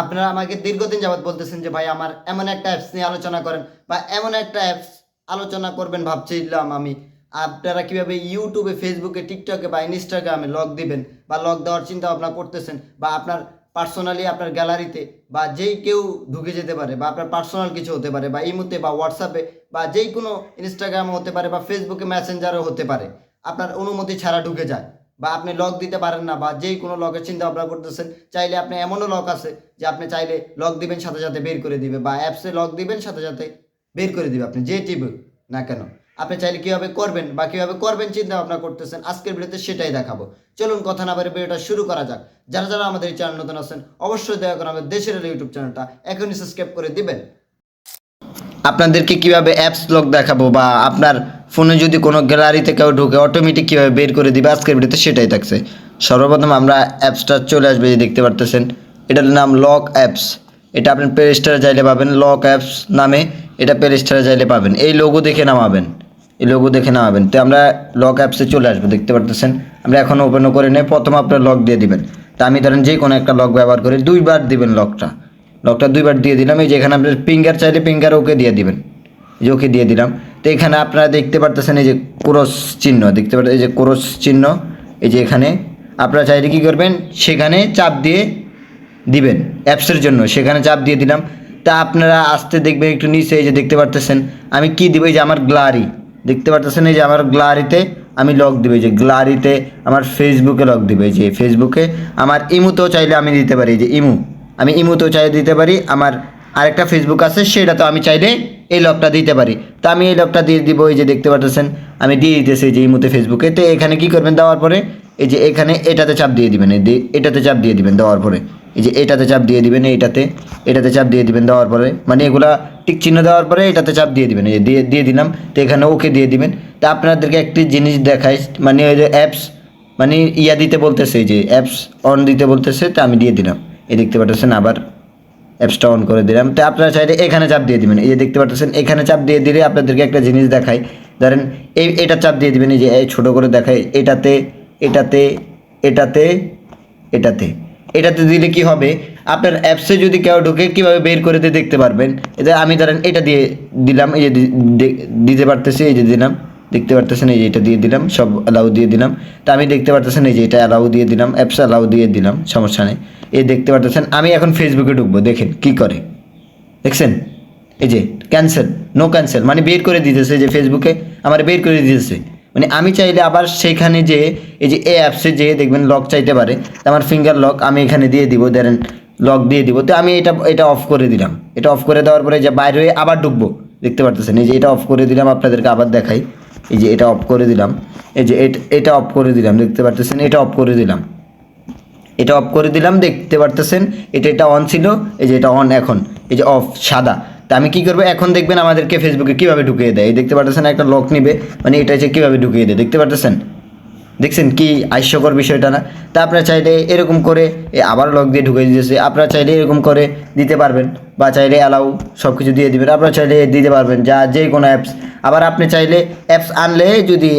আপনারা আমাকে দীর্ঘদিন যাবত বলতেছেন যে, ভাই, আমার এমন একটা অ্যাপস নিয়ে আলোচনা করেন বা এমন একটা অ্যাপস আলোচনা করবেন ভাবছিলাম আমি। আপনারা কীভাবে ইউটিউবে ফেসবুকে টিকটকে বা ইনস্টাগ্রামে লগ দিবেন বা লগ দেওয়ার চিন্তা ভাবনা করতেছেন বা আপনার পার্সোনালি আপনার গ্যালারিতে বা যেই কেউ ঢুকে যেতে পারে বা আপনার পার্সোনাল কিছু হতে পারে বা ইমুতে বা হোয়াটসঅ্যাপে বা যেই কোনো ইনস্টাগ্রামে হতে পারে বা ফেসবুকে মেসেঞ্জারও হতে পারে, আপনার অনুমতি ছাড়া ঢুকে যায়। বা আপনি লক দিতে পারেন না বা যেই কোনো লকের চিন্তা ভাবনা করতেছেন, চাইলে আপনি এমনও লক আছে যে আপনি চাইলে লক দিবেন, সাথে সাথে বের করে দিবে বা অ্যাপসে লক দিবেন, সাথে সাথে বের করে দিবে আপনি যে টিপ না কেন। আপনি চাইলে কীভাবে করবেন বা কীভাবে করবেন চিন্তা ভাবনা করতেছেন, আজকের ভিডিওতে সেটাই দেখাবো। চলুন কথা না বাড়ি ভিডিওটা শুরু করা যাক। যারা যারা আমাদের এই চ্যানেল নতুন আছেন, অবশ্যই করে আমাদের দেশের ইউটিউব চ্যানেলটা এখনই সাবস্ক্রাইব করে দিবেন। আপনাদেরকে কীভাবে অ্যাপস লক দেখাবো বা আপনার ফোনে যদি কোনো গ্যালারিতে কেউ ঢুকে অটোমেটিক কীভাবে বের করে দিবে? আজকের ভিডিওতে সেটাই থাকছে। সর্বপ্রথম আমরা অ্যাপসটা চলে আসবে দেখতে পারতেছেন। এটার নাম লক অ্যাপস এটা আপনি প্লে স্টোরে চাইলে পাবেন। লক অ্যাপস নামে এটা প্লে স্টোরে চাইলে পাবেন। এই লোগো দেখে নামাবেন। এই লোগো দেখে নামাবেন। তো আমরা লক অ্যাপসে চলে আসব, দেখতে পারতেছেন। আমরা এখন ওপেনও করে নেই প্রথম আপনার লক দিয়ে দিবেন। তা আমি ধরেন যে কোনো একটা লক ব্যবহার করি দুইবার দিবেন লকটা লকটা দুইবার দিয়ে দিলাম এই যে এখানে আপনার ফিঙ্গার চাইলে ফিঙ্গার ওকে দিয়ে দিবেন যে ওকে দিয়ে দিলাম তো এখানে আপনারা দেখতে পারতেছেন এই যে ক্রস চিহ্ন দেখতে পাচ্ছেন এই যে ক্রস চিহ্ন এই যে এখানে আপনারা চাইলে কী করবেন সেখানে চাপ দিয়ে দিবেন অ্যাপসের জন্য সেখানে চাপ দিয়ে দিলাম তা আপনারা আসতে দেখবেন একটু নিচে এই যে দেখতে পারতেছেন আমি কি দিব এই যে আমার গ্লারি দেখতে পারতেছেন এই যে আমার গ্লারিতে আমি লক দিব এই যে গ্লারিতে আমার ফেসবুকে লক দিবে এই যে ফেসবুকে আমার ইমুতেও চাইলে আমি দিতে পারি এই যে ইমু আমি ইমুতেও চাইলে দিতে পারি, আমার আরেকটা ফেসবুক আছে সেটা তো আমি চাইলে এই লকটা দিতে পারি। তো আমি এই লকটা দিয়ে দিব, এই যে দেখতে পাচ্ছেন আমি দিয়ে দিতেছি যে ইমুতে ফেসবুকে তো এখানে কি করবেন দেওয়ার পরে, এই যে এখানে এটাতে চাপ দিয়ে দিবেন, এই এটাতে চাপ দিয়ে দিবেন দেওয়ার পরে। এই যে এটাতে চাপ দিয়ে দিবেন এইটাতে, এটাতে চাপ দিয়ে দিবেন দেওয়ার পরে। মানে এগুলা টিক চিহ্ন দেওয়ার পরে এটাতে চাপ দিয়ে দিবেন, এই যে দিয়ে দিয়ে দিলাম, তো এখানে ওকে দিয়ে দিবেন। তো আপনাদেরকে একটি জিনিস দেখাই মানে ওই যে অ্যাপস মানে ইয়া দিতে বলতেছে যে অ্যাপস অন দিতে বলতেছে, তো আমি দিয়ে দিলাম। এই দেখতে পাচ্ছেন আবার অ্যাপসটা অন করে দিলাম। তো আপনারা চাইলে এখানে চাপ দিয়ে দিবেন। এই যে দেখতে পাচ্ছেন এখানে চাপ দিয়ে দিলে আপনাদেরকে একটা জিনিস দেখাই। ধরেন, এই এটা চাপ দিয়ে দিবেন, এই যে এই ছোটো করে দেখাই, এটাতে এটাতে এটাতে এটাতে। এটাতে দিলে কি হবে? আপনার অ্যাপসে যদি কেউ ঢুকে কীভাবে বের করে দিয়ে দেখতে পারবেন? এতে আমি ধরেন এটা দিয়ে দিলাম, এই যে দিতে পারতেছি, এই যে দিলাম। দেখতে পারতেছেন, এই যে এটা দিয়ে দিলাম, সব অ্যালাউ দিয়ে দিলাম। তা আমি দেখতে পারতেছেন, এই যে এটা অ্যালাউ দিয়ে দিলাম অ্যাপস অ্যালাউ দিয়ে দিলাম, সমস্যা নেই। এই দেখতে পারতেছেন, আমি এখন ফেসবুকে ঢুকবো, দেখেন কি করে। দেখছেন? এই যে ক্যান্সেল নো ক্যান্সেল মানে বের করে দিতেছে যে ফেসবুকে আমার বের করে দিতেছে। মানে আমি চাইলে আবার সেখানে যে এই যে এ অ্যাপসে যে দেখবেন লক চাইতে পারে আমার ফিঙ্গার লক আমি এখানে দিয়ে দিব, ধরেন লক দিয়ে দিব। তো আমি এটা এটা অফ করে দিলাম। এটা অফ করে দেওয়ার পরে যে বাইরে হয়ে আবার ঢুকবো, দেখতে পারতেছেন? এই যে এটা অফ করে দিলাম, আপনাদেরকে আবার দেখাই। এই যে এটা অফ করে দিলাম। এই যে এটা অফ করে দিলাম, দেখতে পারতেছেন? এটা অফ করে দিলাম। এটা অফ করে দিলাম, দেখতে পারতেছেন? এটা এটা অন ছিল, এই যে এটা অন এখন, এই যে অফ সাদা। তা আমি কি করব? এখন দেখবেন আমাদেরকে ফেসবুকে কীভাবে ঢুকিয়ে দেয়। এই দেখতে পারতেছেন, একটা লক নেবে মানে এটা হচ্ছে কীভাবে ঢুকিয়ে দেয়, দেখতে পারতেছেন? দেখছেন কি হাস্যকর বিষয়টা না? তা আপনারা চাইলে এরকম করে আবার লক দিয়ে ঢুকে দিতেছে আপনারা চাইলে এরকম করে দিতে পারবেন বা চাইলে অ্যালাউ সব কিছু দিয়ে দিবেন। আপনারা চাইলে দিতে পারবেন যা, যে কোনো অ্যাপস আবার আপনি চাইলে অ্যাপস আনলে যদি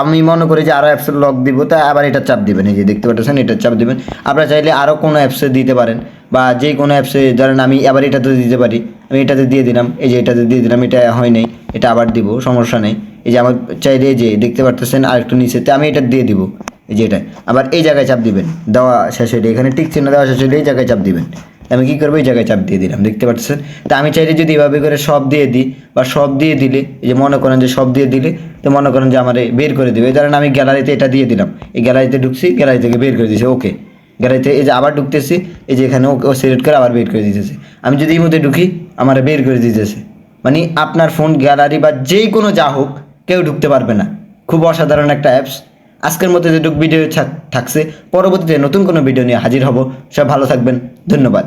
আমি মনে করি যে আরও অ্যাপসের লক দিব, তা আবার এটা চাপ দেবেন। এই যে দেখতে পাচ্ছেন, এটার চাপ দেবেন। আপনারা চাইলে আরও কোনো অ্যাপসে দিতে পারেন বা যে কোনো অ্যাপসে ধরেন আমি আবার এটাতে দিতে পারি। আমি এটাতে দিয়ে দিলাম, এই যে এটাতে দিয়ে দিলাম, এটা হয় নাই। এটা আবার দিব, সমস্যা নেই। এই যে আমার চাইলে যে দেখতে পারতেছেন আর একটু নিচেতে আমি এটা দিয়ে দিব। এই যে এটা। আবার এই জায়গায় চাপ দিবেন। দেওয়া শেষ হলে এখানে টিক চিহ্ন দেওয়া শেষ হলে এই জায়গায় চাপ দিবেন। আমি কী করব? এই জায়গায় চাপ দিয়ে দিলাম। দেখতে পাচ্ছেন তা আমি চাইলে যদি এভাবে করে সব দিয়ে দিই, বা সব দিয়ে দিলে, এই যে মনে করেন যে সব দিয়ে দিলে, তো মনে করেন যে আমার বের করে দেবে। ধরেন আমি গ্যালারিতে এটা দিয়ে দিলাম। এই গ্যালারিতে ঢুকছি, গ্যালারি থেকে বের করে দিয়েছে ওকে। গ্যালারিতে এই যে আবার ঢুকতেছি, এই যে এখানে ও সিলেক্ট করে আবার বের করে দিতেছে। আমি যদি এই মধ্যে ঢুকি, আমার বের করে দিতেছে। মানে আপনার ফোন গ্যালারি বা যেই কোনো যা হোক, কেউ ঢুকতে পারবে না। খুব অসাধারণ একটা অ্যাপস আজকের মধ্যে যেটুকু ভিডিও থাক- থাকছে। পরবর্তীতে নতুন কোনো ভিডিও নিয়ে হাজির হব। সব ভালো থাকবেন। ধন্যবাদ।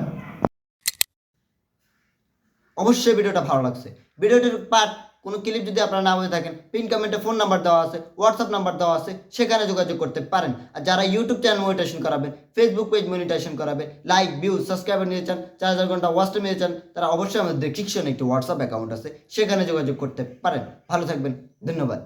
অবশ্যই ভিডিওটা ভালো লাগছে। ভিডিওটির পার্ট কোনো ক্লিপ যদি আপনারা না বুঝে থাকেন পিন কমেন্টে ফোন নাম্বার দেওয়া আছে হোয়াটসঅ্যাপ নাম্বার দেওয়া আছে, সেখানে যোগাযোগ করতে পারেন। আর যারা ইউটিউব চ্যানেল মনিটেশন করাবেন ফেসবুক পেজ মনিটেশন করাবে লাইক ভিউ সাবস্ক্রাইবার নিয়ে চান, চার হাজার ঘণ্টা টাইম নিয়ে চান, তারা অবশ্যই আমাদের ডিসক্রিপশনে একটি হোয়াটসঅ্যাপ অ্যাকাউন্ট আছে, সেখানে যোগাযোগ করতে পারেন। ভালো থাকবেন, ধন্যবাদ।